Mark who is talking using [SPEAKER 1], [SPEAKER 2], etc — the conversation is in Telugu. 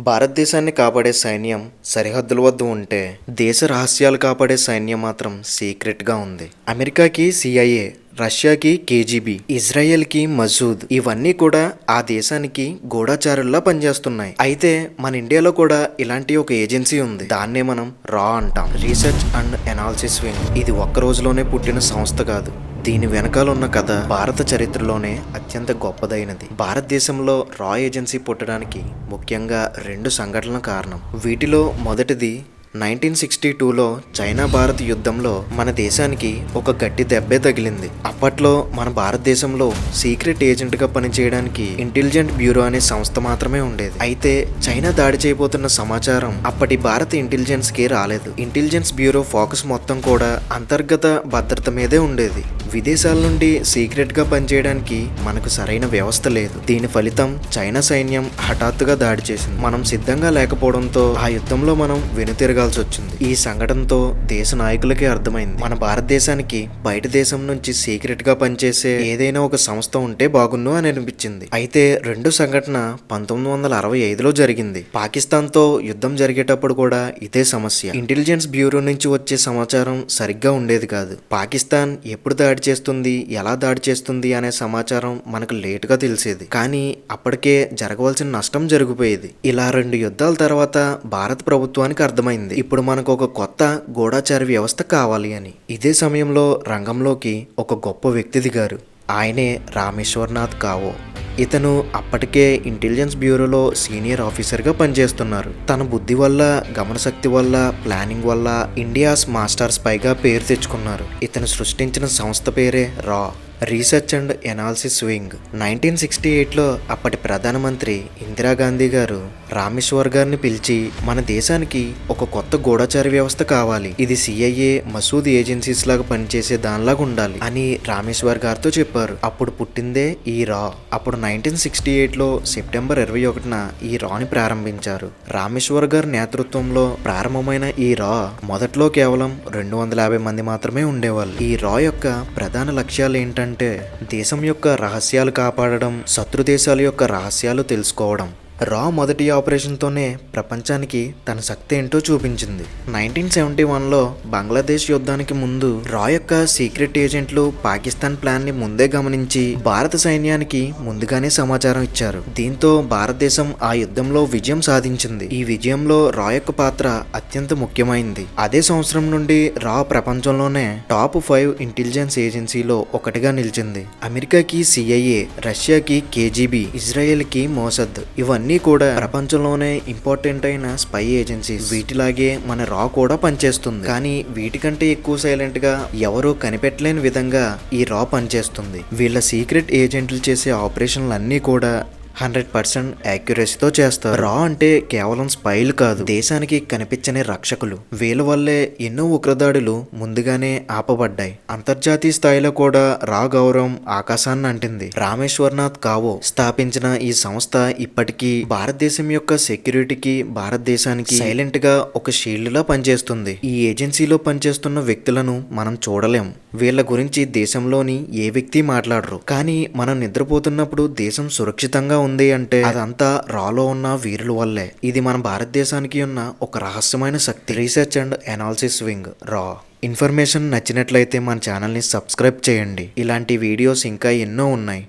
[SPEAKER 1] భారతదేశాన్ని కాపాడే సైన్యం సరిహద్దుల వద్ద ఉంటే దేశ రహస్యాలు కాపాడే సైన్యం మాత్రం సీక్రెట్గా ఉంది. అమెరికాకి సిఐఏ రష్యాకి కేజీబీ ఇజ్రాయెల్కి మజూద్ ఇవన్నీ కూడా ఆ దేశానికి గూఢచారుల్లా పనిచేస్తున్నాయి. అయితే మన ఇండియాలో కూడా ఇలాంటి ఒక ఏజెన్సీ ఉంది. దాన్నే మనం రా అంటాం. రీసెర్చ్ అండ్ ఎనాలిసిస్ వింగ్ ఇది ఒక్క రోజులోనే పుట్టిన సంస్థ కాదు. దీని వెనకాల ఉన్న కథ భారత చరిత్రలోనే అత్యంత గొప్పదైనది. భారతదేశంలో రా ఏజెన్సీ పుట్టడానికి ముఖ్యంగా రెండు సంఘటనలు కారణం. వీటిలో మొదటిది నైన్టీన్ సిక్స్టీ టూలో చైనా భారత్ యుద్ధంలో మన దేశానికి ఒక గట్టి దెబ్బే తగిలింది. అప్పట్లో మన భారతదేశంలో సీక్రెట్ ఏజెంట్గా పనిచేయడానికి ఇంటెలిజెంట్ బ్యూరో అనే సంస్థ మాత్రమే ఉండేది. అయితే చైనా దాడి చేయబోతున్న సమాచారం అప్పటి భారత ఇంటెలిజెన్స్కి రాలేదు. ఇంటెలిజెన్స్ బ్యూరో ఫోకస్ మొత్తం కూడా అంతర్గత భద్రత మీదే ఉండేది. విదేశాల నుండి సీక్రెట్గా పనిచేయడానికి మనకు సరైన వ్యవస్థ లేదు. దీని ఫలితం చైనా సైన్యం హఠాత్తుగా దాడి చేసింది. మనం సిద్ధంగా లేకపోవడంతో ఆ యుద్ధంలో మనం వెనుతిరగాల్సి వచ్చింది. ఈ సంఘటనతో దేశ నాయకులకే అర్థమైంది. మన భారతదేశానికి బయట దేశం నుంచి సీక్రెట్గా పనిచేసే ఏదైనా ఒక సంస్థ ఉంటే బాగున్ను అని అనిపించింది. అయితే రెండు సంఘటన పంతొమ్మిది వందల అరవై ఐదులో జరిగింది. పాకిస్తాన్తో యుద్ధం జరిగేటప్పుడు కూడా ఇదే సమస్య. ఇంటెలిజెన్స్ బ్యూరో నుంచి వచ్చే సమాచారం సరిగ్గా ఉండేది కాదు. పాకిస్తాన్ ఎప్పుడు దాడి చేస్తుంది ఎలా దాడి చేస్తుంది అనే సమాచారం మనకు లేటుగా తెలిసేది. కానీ అప్పటికే జరగవలసిన నష్టం జరిగిపోయేది. ఇలా రెండు యుద్ధాల తర్వాత భారత ప్రభుత్వానికి అర్థమైంది. ఇప్పుడు మనకు ఒక కొత్త గూఢాచార వ్యవస్థ కావాలి అని. ఇదే సమయంలో రంగంలోకి ఒక గొప్ప వ్యక్తి దిగారు ఆయనే రామేశ్వర్నాథ్ కావో. ఇతను అప్పటికే ఇంటెలిజెన్స్ బ్యూరోలో సీనియర్ ఆఫీసర్గా పనిచేస్తున్నారు. తన బుద్ధి వల్ల గమనశక్తి వల్ల ప్లానింగ్ వల్ల ఇండియాస్ మాస్టర్ స్పైగా పేరు తెచ్చుకున్నారు. ఇతను సృష్టించిన సంస్థ పేరే రా research and analysis wing. Nineteen sixty ఎయిట్లో అప్పటి ప్రధానమంత్రి ఇందిరాగాంధీ గారు రామేశ్వర్ గారిని పిలిచి మన దేశానికి ఒక కొత్త గూఢచార వ్యవస్థ కావాలి. ఇది సిఐఏ మసూద్ ఏజెన్సీస్ లాగా పనిచేసే దానిలాగా ఉండాలి అని రామేశ్వర్ గారితో చెప్పారు. అప్పుడు పుట్టిందే ఈ రా అప్పుడు నైన్టీన్ సిక్స్టీ ఎయిట్లో సెప్టెంబర్ ఇరవై ఒకటిన ఈ రాని ప్రారంభించారు. రామేశ్వర్ గారి నేతృత్వంలో ప్రారంభమైన ఈ రా మొదట్లో కేవలం రెండు వందల యాభై మంది మాత్రమే ఉండేవాళ్ళు. ఈ రా యొక్క ప్రధాన లక్ష్యాలు ఏంటంటే దేశం యొక్క రహస్యాలు కాపాడడం శత్రు దేశాల యొక్క రహస్యాలు తెలుసుకోవడం. రా మొదటి ఆపరేషన్తోనే ప్రపంచానికి తన శక్తి ఏంటో చూపించింది. నైన్టీన్ సెవెంటీ వన్లో బంగ్లాదేశ్ యుద్ధానికి ముందు రా యొక్క సీక్రెట్ ఏజెంట్లు పాకిస్తాన్ ప్లాన్ని ముందే గమనించి భారత సైన్యానికి ముందుగానే సమాచారం ఇచ్చారు. దీంతో భారతదేశం ఆ యుద్ధంలో విజయం సాధించింది. ఈ విజయంలో రా యొక్క పాత్ర అత్యంత ముఖ్యమైంది. అదే సంవత్సరం నుండి రా ప్రపంచంలోనే టాప్ ఫైవ్ ఇంటెలిజెన్స్ ఏజెన్సీలో ఒకటిగా నిలిచింది. అమెరికాకి సిఐఏ రష్యాకి కేజీబీ ఇజ్రాయెల్కి మోసద్ ఇవన్నీ ఇవన్నీ కూడా ప్రపంచంలోనే ఇంపార్టెంట్ అయిన స్పై ఏజెన్సీస్ వీటిలాగే మన రా కూడా పనిచేస్తుంది. కానీ వీటికంటే ఎక్కువ సైలెంట్గా ఎవరూ కనిపెట్టలేని విధంగా ఈ రా పనిచేస్తుంది. వీళ్ళ సీక్రెట్ ఏజెంట్లు చేసే ఆపరేషన్లు అన్నీ కూడా హండ్రెడ్ పర్సెంట్ యాక్యురసీతో చేస్తారు. రా అంటే కేవలం స్పైల్ కాదు దేశానికి కనిపించని రక్షకులు. వీళ్ళ వల్లే ఎన్నో ఉగ్రదాడులు ముందుగానే ఆపబడ్డాయి. అంతర్జాతీయ స్థాయిలో కూడా రా గౌరవం ఆకాశాన్ని అంటింది. రామేశ్వర్నాథ్ కావో స్థాపించిన ఈ సంస్థ ఇప్పటికీ భారతదేశం యొక్క సెక్యూరిటీకి భారతదేశానికి సైలెంట్గా ఒక షీల్డ్ లా పనిచేస్తుంది. ఈ ఏజెన్సీలో పనిచేస్తున్న వ్యక్తులను మనం చూడలేం. వీళ్ళ గురించి దేశంలోని ఏ వ్యక్తి మాట్లాడరు. కానీ మనం నిద్రపోతున్నప్పుడు దేశం సురక్షితంగా ఉంది అంటే అదంతా రాలో ఉన్న వీరుల వల్లే. ఇది మన భారతదేశానికి ఉన్న ఒక రహస్యమైన శక్తి. రీసెర్చ్ అండ్ ఎనాలిసిస్ వింగ్ రా ఇన్ఫర్మేషన్ నచ్చినట్లయితే మన ఛానల్ని సబ్స్క్రైబ్ చేయండి. ఇలాంటి వీడియోస్ ఇంకా ఎన్నో ఉన్నాయి.